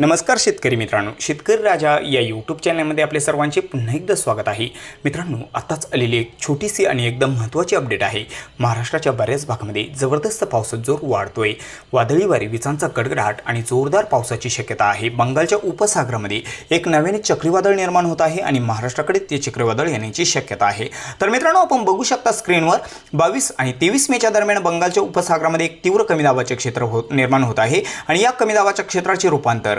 नमस्कार शेतकरी मित्रांनो. शेतकरी राजा या यूट्यूब चॅनलमध्ये आपले सर्वांचे पुन्हा एकदा स्वागत आहे. मित्रांनो आताच आलेली एक छोटीशी आणि एकदम महत्त्वाची अपडेट आहे. महाराष्ट्राच्या बऱ्याच भागामध्ये जबरदस्त पावसाचा जोर वाढतोय. वादळी वारी विजांचा गडगडाट आणि जोरदार पावसाची शक्यता आहे. बंगालच्या उपसागरामध्ये एक नव्याने चक्रीवादळ निर्माण होत आहे आणि महाराष्ट्राकडे ते चक्रीवादळ येण्याची शक्यता आहे. तर मित्रांनो आपण बघू शकता स्क्रीनवर बावीस आणि तेवीस मेच्या दरम्यान बंगालच्या उपसागरामध्ये एक तीव्र कमी दाबाचे क्षेत्र होत निर्माण होत आहे. आणि या कमी दाबाच्या क्षेत्राचे रूपांतर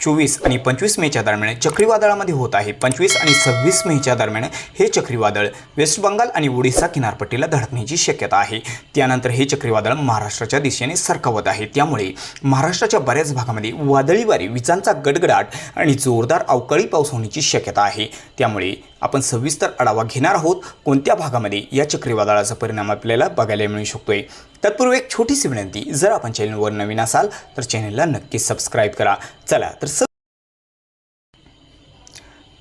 चोवीस आणि पंचवीस मेच्या दरम्यान चक्रीवादळामध्ये होत आहे. पंचवीस आणि सव्वीस मेच्या दरम्यान हे चक्रीवादळ वेस्ट बंगाल आणि ओडिसा किनारपट्टीला धडकण्याची शक्यता आहे. त्यानंतर हे चक्रीवादळ महाराष्ट्राच्या दिशेने सरकवत आहे. त्यामुळे महाराष्ट्राच्या बऱ्याच भागामध्ये वादळी वारी विजांचा गडगडाट आणि जोरदार अवकाळी पाऊस होण्याची शक्यता आहे. त्यामुळे आपण सविस्तर आढावा घेणार आहोत. कोणत्या भागामध्ये या चक्रीवादळाचा परिणाम आपल्याला बघायला मिळू शकतोय? तत्पूर्वी एक छोटीशी विनंती जर आपण चॅनलवर नवीन असाल तर चॅनलला नक्की सबस्क्राईब करा. चला तर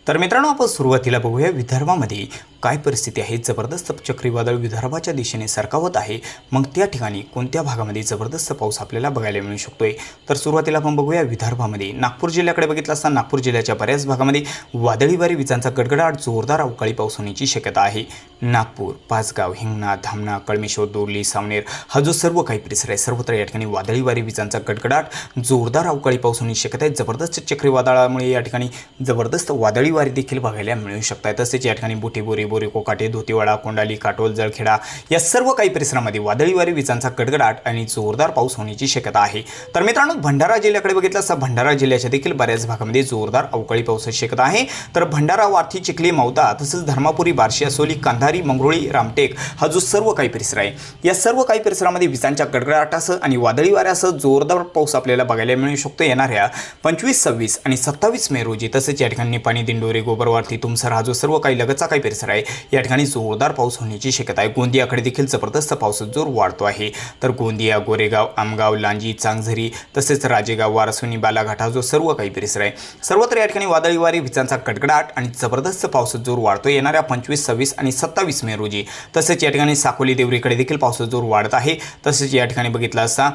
तर मित्रांनो आपण सुरुवातीला बघूया विदर्भामध्ये काय परिस्थिती आहे. जबरदस्त चक्रीवादळ विदर्भाच्या दिशेने सरकावत आहे. मग त्या ठिकाणी कोणत्या भागामध्ये जबरदस्त पाऊस आपल्याला बघायला मिळू शकतोय? तर सुरुवातीला आपण बघूया विदर्भामध्ये. नागपूर जिल्ह्याकडे बघितलं असता नागपूर जिल्ह्याच्या बऱ्याच भागामध्ये वादळी वारी विजांचा गडगडाट जोरदार अवकाळी पाऊस होण्याची शक्यता आहे. नागपूर पाचगाव हिंगणा धामणा कळमेश्वर दोर्ली सावनेर हा जो सर्व काही परिसर आहे सर्वत्र या ठिकाणी वादळी वारी विजांचा गडगडाट जोरदार अवकाळी पाऊस होण्याची शक्यता आहे. जबरदस्त चक्रीवादळामुळे या ठिकाणी जबरदस्त वादळी वारी देखील बघायला मिळू शकतात. तसेच या ठिकाणी बुटीबोरी बोरी कोकाटे धोतीवाडा कोंडाली काटोल जळखेडा या सर्व काही परिसरामध्ये वादळी वारी विजांचा कडकडाट आणि जोरदार पाऊस होण्याची शक्यता आहे. तर मित्रांनो भंडारा जिल्ह्याकडे बघितलं असता भंडारा जिल्ह्याच्या देखील बऱ्याच भागामध्ये जोरदार अवकाळी पावसाची शक्यता आहे. तर भंडारा वार्थी चिखली मावता तसेच धर्मापुरी बार्शी असोली कांधारी मंगरुळी रामटेक हा जो सर्व काही परिसर आहे या सर्व काही परिसरामध्ये विजांच्या गडगडाटासह आणि वादळी वाऱ्यासह जोरदार पाऊस आपल्याला बघायला मिळू शकतो. येणाऱ्या पंचवीस सव्वीस आणि सत्तावीस मे रोजी तसेच या ठिकाणी निपाणी दिंडोरी गोबरवार्थी तुमसर हा जो सर्व काही लगतचा काही परिसर आहे या ठिकाणी जोरदार पाऊस होण्याची शक्यता आहे. गोंदियाकडे देखील जबरदस्त पावसाचा जोर वाढतो आहे. तर गोंदिया गोरेगाव आमगाव लांजी चांगझरी तसेच राजेगाव वारसुनी बालाघाट हा जो सर्व काही परिसर आहे. सर्वत्र या ठिकाणी वादळी वारे विजांचा कडकडाट आणि जबरदस्त पावसाचा जोर वाढतो येणाऱ्या पंचवीस सव्वीस आणि सत्तावीस मे रोजी तसेच या ठिकाणी साकोली देवरीकडे देखील पावसाचा जोर वाढत आहे. तसेच या ठिकाणी बघितलं असता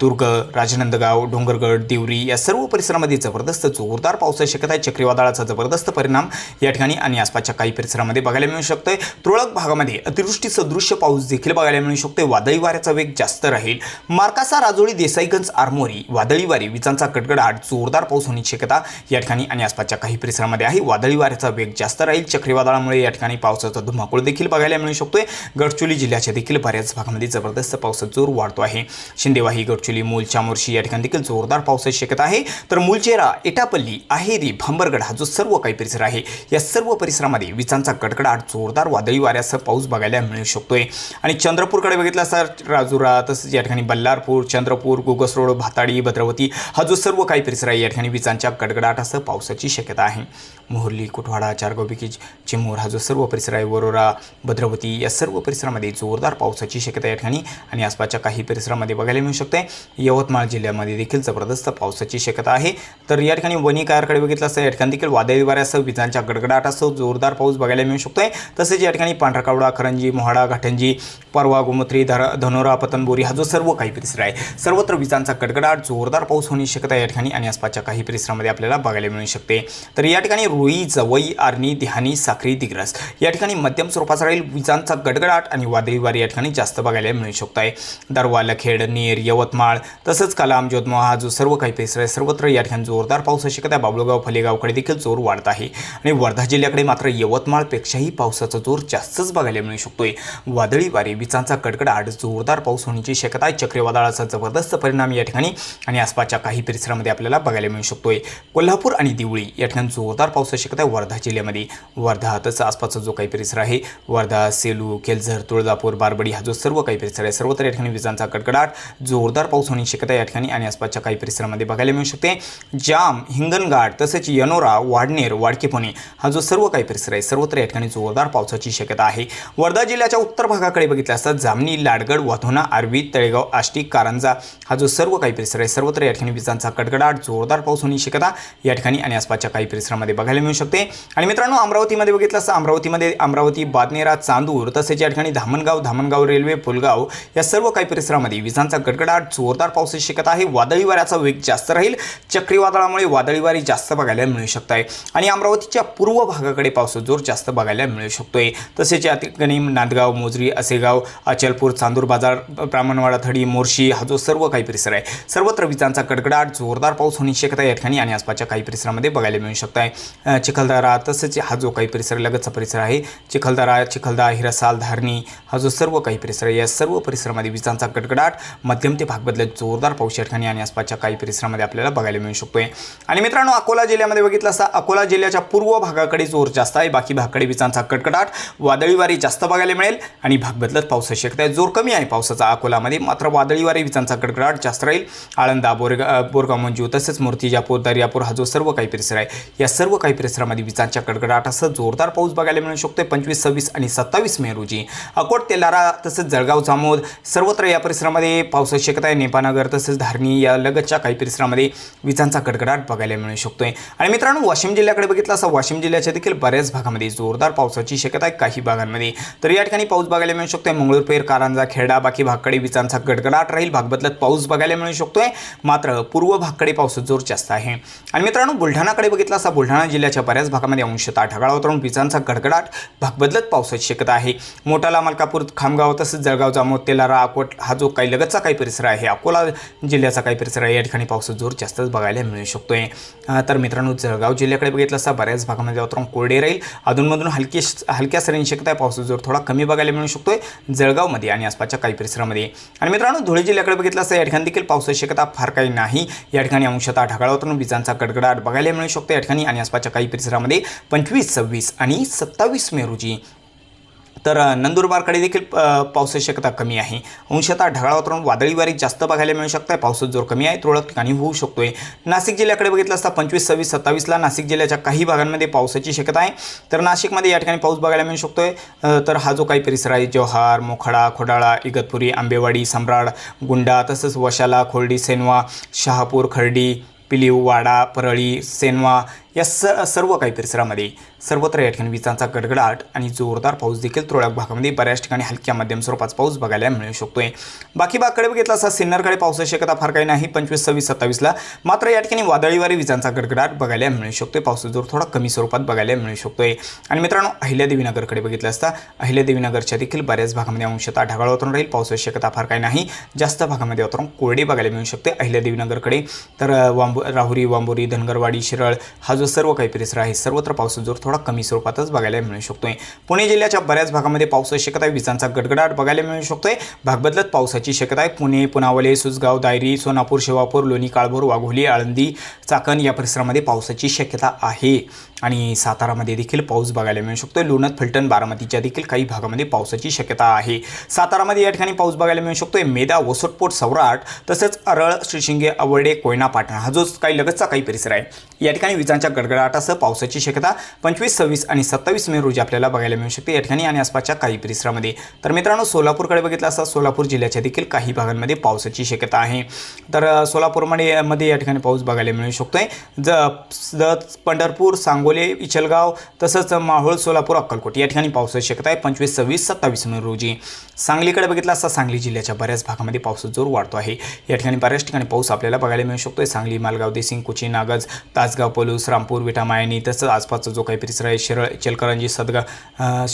दुर्ग राजनंदगाव डोंगरगड देवरी या सर्व परिसरामध्ये जबरदस्त जोरदार पावसाची शक्यता आहे चक्रीवादळाचा जबरदस्त परिणाम या ठिकाणी आणि आसपासच्या काही परिसरामध्ये बघायला मिळू शकतोय. तुरळक भागामध्ये अतिवृष्टी सदृश्य पाऊस देखील बघायला मिळू शकतो वादळी वाऱ्याचा वेग जास्त राहील. मार्कासा राजोळी देसाईगंज आरमोरी वादळी वारी विजांचा कडकडाट जोरदार पाऊस होण्याची शक्यता या ठिकाणी आणि आसपासच्या काही परिसरामध्ये आहे. वादळी वाऱ्याचा वेग जास्त राहील. चक्रीवादळामुळे या ठिकाणी पावसाचा धुमाकूळ देखील बघायला मिळू शकतोय. गडचोली जिल्ह्याच्या देखील बऱ्याच भागामध्ये जबरदस्त पावसाचा जोर वाढतो आहे. शिंदेवाही गडचोली मूल चामोर्शी या ठिकाणी देखील जोरदार पावसाची शक्यता आहे. तर मुलचेरा एटापल्ली आहेरी भांबरगड हा जो सर्व काही परिसर आहे. या सर्व परिसरामध्ये विजांचा कडकडाट जोरदार वादळी वाऱ्यासह पाऊस बघायला मिळू शकतोय. आणि चंद्रपूरकडे बघितलं असता राजुरा तसंच या ठिकाणी बल्लारपूर चंद्रपूर गोगस रोड भाताडी भद्रावती हा जो सर्व काही परिसर आहे या ठिकाणी विजांच्या कडकडाटासह पावसाची शक्यता आहे. मोहर्ली कुठवाडा चारगोबिकी चिमूर हा जो सर्व परिसर आहे वरोरा भद्रावती या सर्व परिसरामध्ये जोरदार पावसाची शक्यता या ठिकाणी आणि आसपासच्या काही परिसरामध्ये बघायला मिळू शकते यवतमाळ जिल्ह्यामध्ये देखील जबरदस्त पावसाची शक्यता आहे. तर या ठिकाणी वणी बघितलं असतं या ठिकाणी देखील वादळी वाऱ्यासह विजांच्या गडगडाटासह जोरदार पाऊस बघायला मिळू शकतोय. तसेच या ठिकाणी पांढराकावडा करंजी मोहाडा घाटंजी परवा गोमत्री धर धनोरा पतनबोरी हा जो सर्व काही परिसर आहे सर्वत्र विजांचा गडगडाट जोरदार पाऊस होण्याची शक्यता या ठिकाणी आणि आसपासच्या काही परिसरामध्ये आपल्याला बघायला मिळू शकते. तर या ठिकाणी रुई जवई आर्णी दिहानी साखरी दिग्रस या ठिकाणी मध्यम स्वरूपाचा राहील विजांचा गडगडाट आणि वादळी वारी या ठिकाणी जास्त बघायला मिळू शकत आहे दरवा लखेड नेर यवतमाळ तसंच कलाम जोधमा हा जो सर्व काही परिसर आहे सर्वत्र या ठिकाणी जोरदार पाऊस शक्यता आहे. बाबुळगाव फलेगावकडे देखील जोर वाढत आहे. आणि वर्धा जिल्ह्याकडे मात्र यवतमाळपेक्षाही पावसाचा जोर जास्तच बघायला मिळू शकतोय. वादळी वारे विजांचा कडकडाट जोरदार पाऊस होण्याची शक्यता आहे. चक्रीवादळाचा जबरदस्त परिणाम या ठिकाणी आणि आसपासच्या काही परिसरामध्ये आपल्याला बघायला मिळू शकतोय. कोल्हापूर आणि दिवळी या ठिकाणी जोरदार पावसाची शक्यता आहे. वर्धा जिल्ह्यामध्ये वर्धा तसं आसपासचा जो काही परिसर आहे वर्धा सेलू केलझर तुळजापूर बारबडी हा जो सर्व काही परिसर आहे सर्वत्र या ठिकाणी विजांचा कडकडाट जोरदार पाऊस होण्याची शक्यता या ठिकाणी आणि आसपासच्या काही परिसरामध्ये बघायला मिळू शकते. जाम हिंगणघाट तसेच यनोरा वाडनेर वाडके पुणे. हा जो सर्व काही परिसर आहे सर्वत्र या ठिकाणी जोरदार पावसाची शक्यता आहे. वर्धा जिल्ह्याच्या उत्तर भागाकडे बघितलं असता जामनी लाडगड वाधोना आरवी तळेगाव आष्टी कारंजा हा जो सर्व काही परिसर आहे सर्वत्र या ठिकाणी विजांचा कडकडाट जोरदार पाऊस होण्याची शक्यता या ठिकाणी आणि आसपासच्या काही परिसरामध्ये बघायला मिळू शकते. आणि मित्रांनो अमरावतीमध्ये बघितलं असतं अमरावतीमध्ये अमरावती बादनेरा चांदूर तसेच या ठिकाणी धामणगाव धामणगाव रेल्वे पुलगाव या सर्व काही परिसरामध्ये विजांचा गडगडाट जोरदार पावसाची शक्यता आहे. वादळी वाऱ्याचा वेग जास्त राहील. चक्रीवादळामुळे वादळी वारी जास्त बघायला मिळू शकत आहे आणि आणि अमरावतीच्या पूर्व भागाकडे पावसाचा जोर जास्त बघायला मिळू शकतोय. तसेच या ठिकाणी नांदगाव मोजरी असेगाव अचलपूर चांदूर बाजार ब्राह्मणवाडा थडी मोर्शी हा जो सर्व काही परिसर आहे सर्वत्र विजांचा कडकडाट जोरदार पाऊस होण्याची शक्यता या ठिकाणी आणि आसपासच्या काही परिसरामध्ये बघायला मिळू शकत आहे चिखलदरा तसेच हा जो काही परिसर लगतचा परिसर आहे चिखलदरा चिखलदा हिरासाल धारणी हा जो सर्व काही परिसर आहे या सर्व परिसरामध्ये विजांचा कडकडाट मध्यम ते भागबदल्यात जोरदार पाऊस या ठिकाणी आणि आसपासच्या काही परिसरामध्ये आपल्याला बघायला मिळू शकतोय. आणि मित्रांनो अकोला जिल्ह्यामध्ये बघितलं असता अकोला जिल्ह्याच्या पूर्व भागाकडे जोर जास्त आहे. बाकी भागाकडे विजांचा कडकडाट वादळी वारी जास्त बघायला मिळेल आणि भाग बदलत पावसाची शक्यता आहे जोर कमी आहे पावसाचा अकोलामध्ये मात्र वादळी वारी विजांचा कडकडाट जास्त राहील. आळंदा बोरगा बोरगाव मंजू तसेच मूर्तिजापूर दर्यापूर हा जो सर्व काही परिसर आहे या सर्व काही परिसरामध्ये विजांच्या कडकडाटासह जोरदार पाऊस बघायला मिळू शकतो. पंचवीस सव्वीस आणि सत्तावीस मे रोजी अकोट तेलारा तसेच जळगाव जामोद सर्वत्र या परिसरामध्ये पावसाची शक्यता आहे. नेपानगर तसेच धारणी या लगतच्या काही परिसरामध्ये विजांचा कडकडाट बघायला मिळू शकतोय. आणि मित्रांनो वाशिम जिल्ह्याकडे बघितलं असा वाशिम जिल्ह्याच्या देखील बऱ्याच भागामध्ये जोरदार पावसाची शक्यता आहे काही भागांमध्ये. तर या ठिकाणी पाऊस बघायला मिळू शकतोय. मंगळूरपेर कारंजा खेडा बाकी भागकडे विजांचा गडगडाट राहील. भाग बदलत पाऊस बघायला मिळू शकतोय. मात्र पूर्व भागकडे पावसाचा जोर जास्त आहे. आणि मित्रांनो बुलढाणाकडे बघितलं असा बुलढाणा जिल्ह्याच्या बऱ्याच भागामध्ये अंशतः ढगाळ वातावरण विजांचा गडगडाट भाग बदलत पावसाची शक्यता आहे. मोठाला मलकापूर खामगाव तसंच जळगाव जामोद तेलारा अकोट हा जो काही लगतचा काही परिसर आहे अकोला जिल्ह्याचा काही परिसर आहे या ठिकाणी पावसाचा जोर जास्तच बघायला मिळू शकतोय. तर मित्रांनो जळगाव जिल्ह्याकडे बघितलं असता बऱ्याच भागामध्ये वातावरण कोरडे राहील अधूनमधून हलकी हलक्या सरींची शक्यता आहे पावसाचा जोर थोडा कमी बघायला मिळू शकतोय जळगावमध्ये आणि आसपासच्या काही परिसरामध्ये. आणि मित्रांनो धुळे जिल्ह्याकडे बघितलं असता या ठिकाणी देखील पावसाची शक्यता फार काही नाही. या ठिकाणी अंशतः ढगाळ वातावरण विजांचा कडकडाट बघायला मिळू शकतो या ठिकाणी आणि आसपासच्या काही परिसरामध्ये पंचवीस सव्वीस आणि सत्तावीस मे रोजी तर नंदुरबारकडे देखील पावसाची शक्यता कमी आहे. अंशतः ढगाळ वातावरण वादळी वारी जास्त बघायला मिळू शकतं पावसाचा जोर कमी आहे. तुरळक ठिकाणी होऊ शकतोय. नाशिक जिल्ह्याकडे बघितलं असता पंचवीस सव्वीस सत्तावीसला नाशिक जिल्ह्याच्या काही भागांमध्ये पावसाची शक्यता आहे. तर नाशिकमध्ये या ठिकाणी पाऊस बघायला मिळू शकतोय. तर हा जो काही परिसर आहे जोहार मोखाडा खोडाळा इगतपुरी आंबेवाडी सम्राड गुंडा तसंच वशाला खोर्डी सेनवा शहापूर खर्डी पिलीव वाडा परळी सेनवा या स सर्व काही परिसरामध्ये सर्वत्र या ठिकाणी विजांचा गडगडाट आणि जोरदार पाऊस देखील तुरळक भागामध्ये बऱ्याच ठिकाणी हलक्या मध्यम स्वरूपाचा पाऊस बघायला मिळू शकतोय. बाकी भागाकडे बघितला असा सिन्नरकडे पावसाची शक्यता फार काही नाही. पंचवीस सव्वीस सत्तावीसला मात्र या ठिकाणी वादळीवारी विजांचा गडगडाट बघायला मिळू शकतोय. पावसाचा जोर थोडा कमी स्वरूपात बघायला मिळू शकतोय. आणि मित्रांनो अहिल्यादेवीनगरकडे बघितलं असता अहिल्यादेवीनगरच्या देखील बऱ्याच भागामध्ये अंशतः ढगाळ वातावरण राहील. पावसाची शक्यता फार काही नाही. जास्त भागामध्ये वातावरण कोरडे बघायला मिळू शकते अहिल्यादेवीनगरकडे तर वांबो राहुरी वांबोरी धनगरवाडी शिरळ हा जो सर्व काही परिसर आहे सर्वत्र पावसाचा जोर थोडा कमी स्वरूपातच बघायला मिळू शकतोय. पुणे जिल्ह्याच्या बऱ्याच भागामध्ये पावसाची शक्यता आहे. विजांचा गडगडाट बघायला मिळू शकतोय. भाग बदलत पावसाची शक्यता आहे. पुणे पुनावले सुसगाव दायरी सोनापूर शेवापूर लोणी काळभोर वाघोली आळंदी चाकण या परिसरामध्ये पावसाची शक्यता आहे. आणि सातारामध्ये देखील पाऊस बघायला मिळू शकतो. लोणत फलटण बारामतीच्या देखील काही भागामध्ये पावसाची शक्यता आहे. सातारामध्ये या ठिकाणी पाऊस बघायला मिळू शकतो. मेदा वसोटपोट सौराट तसेच अरळ श्रीशिंगे आवडे कोयना पाटण हा जो काही लगतचा काही परिसर आहे या ठिकाणी विजांच्या गडगडाटासह पावसाची शक्यता पंचवीस सव्वीस आणि सत्तावीस मे रोजी आपल्याला बघायला मिळू शकते. या ठिकाणी आणि आसपासच्या काही परिसरामध्ये. तर मित्रांनो सोलापूरकडे बघितलं असता सोलापूर जिल्ह्याच्या देखील काही भागांमध्ये पावसाची शक्यता आहे. तर सोलापूरमध्ये मध्ये या ठिकाणी पाऊस बघायला मिळू शकतोय. ज पंढरपूर सांगोली इचलगाव तसंच माहोळ सोलापूर अक्कलकोट या ठिकाणी पावसाची शक्यता आहे. पंचवीस सव्वीस सत्तावीस मे रोजी सांगलीकडे बघितलं असता सांगली जिल्ह्याच्या बऱ्याच भागामध्ये पावसाचा जोर वाढतो आहे. या ठिकाणी बऱ्याच ठिकाणी पाऊस आपल्याला बघायला मिळू शकतो सांगली मालगाव देसिंग कुची नागज तासगाव पलूस रामपूर विटामायनी तसंच आसपासचा जो काही परिसर आहे शिरळ इचलकरंजी सदगा अ,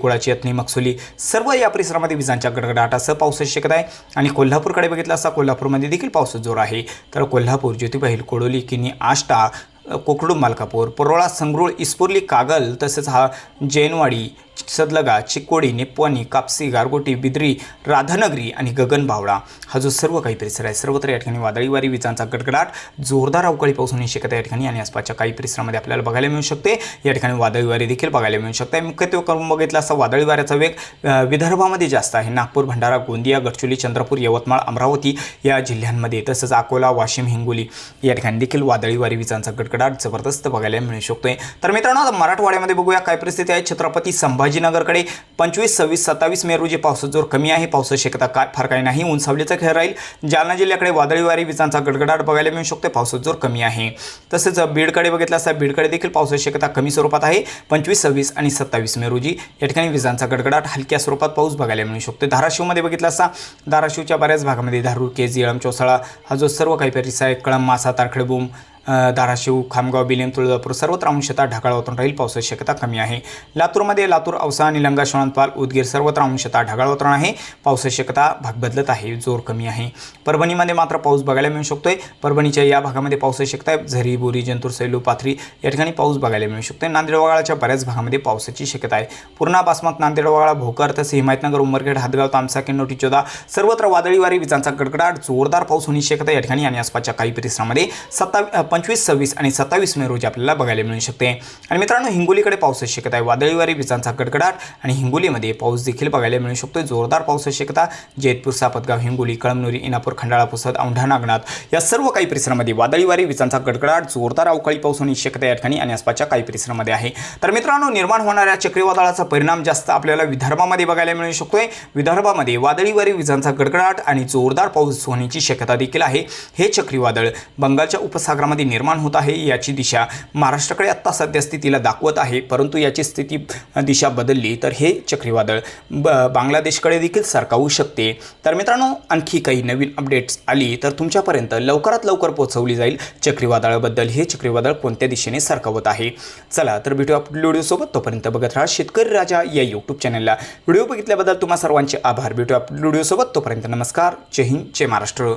कुळाची यत्नी मक्सुली सर्व या परिसरामध्ये विजांच्या गडगडाटासह पावसाची शक्यता आहे. आणि कोल्हापूरकडे बघितलं असता कोल्हापूरमध्ये देखील पावसाचा जोर आहे. तर कोल्हापूर ज्योतिबाईल कोडोली किनी आष्टा कोकडू मालकापूर. परोळा संगरूळ इस्पुर्ली कागल तसेच हा जैनवाडी सदलगा चिकोडी निप्पाणी कापसी गारगोटी बिद्री राधानगरी आणि गगन बावळा हा जो सर्व काही परिसर आहे सर्वत्र या ठिकाणी वादळी वारी विजांचा गडगडाट जोरदार अवकाळी पाऊस होण्याची शक्यता या ठिकाणी आणि आसपासच्या काही परिसरामध्ये आपल्याला बघायला मिळू शकते. या ठिकाणी वादळी वारी देखील बघायला मिळू शकते. मुख्यत्वे करून बघितलं असं वादळी वाऱ्याचा वेग विदर्भामध्ये जास्त आहे. नागपूर भंडारा गोंदिया गडचिरोली चंद्रपूर यवतमाळ अमरावती या जिल्ह्यांमध्ये तसंच अकोला वाशिम हिंगोली या ठिकाणी देखील वादळी वारी विजांचा गडगडाट जबरदस्त बघायला मिळू शकतोय. तर मित्रांनो आता मराठवाड्यामध्ये बघूया काय परिस्थिती आहे. छत्रपती संभाजीनगरकडे पंचवीस सव्वीस सत्तावीस मे रोजी पावसाचा जोर कमी आहे. पावसाची शक्यता काय फार काही नाही ऊन खेळ राहील. जालना जिल्ह्याकडे वादळी वारी विजांचा गडगडाट बघायला मिळू शकतो पावसाचा जोर कमी आहे. तसेच बीडकडे बघितलं असता बीडकडे देखील पावसाची शक्यता कमी स्वरूपात आहे. पंचवीस सव्वीस आणि सत्तावीस मे रोजी या ठिकाणी विजांचा गडगडाट हलक्या स्वरूपात पाऊस बघायला मिळू शकतो धाराशिवमध्ये बघितलं असता धाराशिवच्या बऱ्याच भागामध्ये धारूर केज येळम चौसाळा हा जो सर्व काही परिसर आहे कळम मासा तारखेडबूम धाराशिव खामगाव बिलेम तुळजापूर सर्वत्र अंशतः ढगाळ वातावरण राहील. पावसाची शक्यता कमी आहे. लातूरमध्ये लातूर औसा निलंगा शोणपाल उदगीर सर्वत्र अंशतः ढगाळ वातावरण आहे. पावसाची शक्यता भाग बदलत आहे. जोर कमी आहे. परभणीमध्ये मात्र पाऊस बघायला मिळू शकतोय. परभणीच्या या भागामध्ये पावसाची शक्यता आहे. झरी बोरी जंतूर सैलू पाथरी या ठिकाणी पाऊस बघायला मिळू शकतोय. नांदेड वगाळाच्या बऱ्याच भागामध्ये पावसाची शक्यता आहे. पूर्णा बासमत नांदेड वगाळा भोकर तसे हिमायतनगर उमरखेड हादगाव तामसा किन्नोटी चोदा सर्वत्र वादळी वारी विजांचा गडगडाट जोरदार पाऊस होण्याची शक्यता या ठिकाणी आणि आसपासच्या काही परिसरामध्ये सत्ता पंचवीस सव्वीस आणि सत्तावीस मे रोजी आपल्याला बघायला मिळू शकते. आणि मित्रांनो हिंगोलीकडे पावसाची शक्यता आहे. वादळी वारी विजांचा गडगडाट आणि हिंगोलीमध्ये पाऊस देखील बघायला मिळू शकतो जोरदार पावसाची शक्यता जेतपूर सापतगाव हिंगोली कळमनुरी इनापूर खंडाळा पुसद औंढा नागनाथ या सर्व काही परिसरामध्ये वादळी वारी विजांचा गडगडाट जोरदार अवकाळी पाऊस होण्याची शक्यता या ठिकाणी आणि आसपासच्या काही परिसरामध्ये आहे. तर मित्रांनो निर्माण होणाऱ्या चक्रीवादळाचा परिणाम जास्त आपल्याला विदर्भामध्ये बघायला मिळू शकतोय. विदर्भामध्ये वादळी वारी विजांचा गडगडाट आणि जोरदार पाऊस होण्याची शक्यता देखील आहे. हे चक्रीवादळ बंगालच्या उपसागरामध्ये निर्माण होत आहे याची दिशा महाराष्ट्राकडे आत्ता सध्या स्थितीला दाखवत आहे परंतु याची स्थिती दिशा बदलली तर हे चक्रीवादळ ब बांगलादेशकडे देखील सरकावू शकते. तर मित्रांनो आणखी काही नवीन अपडेट्स आली तर तुमच्यापर्यंत लवकरात लवकर पोहोचवली जाईल चक्रीवादळाबद्दल. हे चक्रीवादळ कोणत्या दिशेने सरकावत आहे? चला तर भेटूया पुढील व्हिडिओसोबत तोपर्यंत बघत राहा शेतकरी राजा या यूट्यूब चॅनलला व्हिडिओ बघितल्याबद्दल तुम्हा सर्वांचे आभार. भेटूया पुढील व्हिडिओसोबत तोपर्यंत नमस्कार. जय हिंद जय महाराष्ट्र.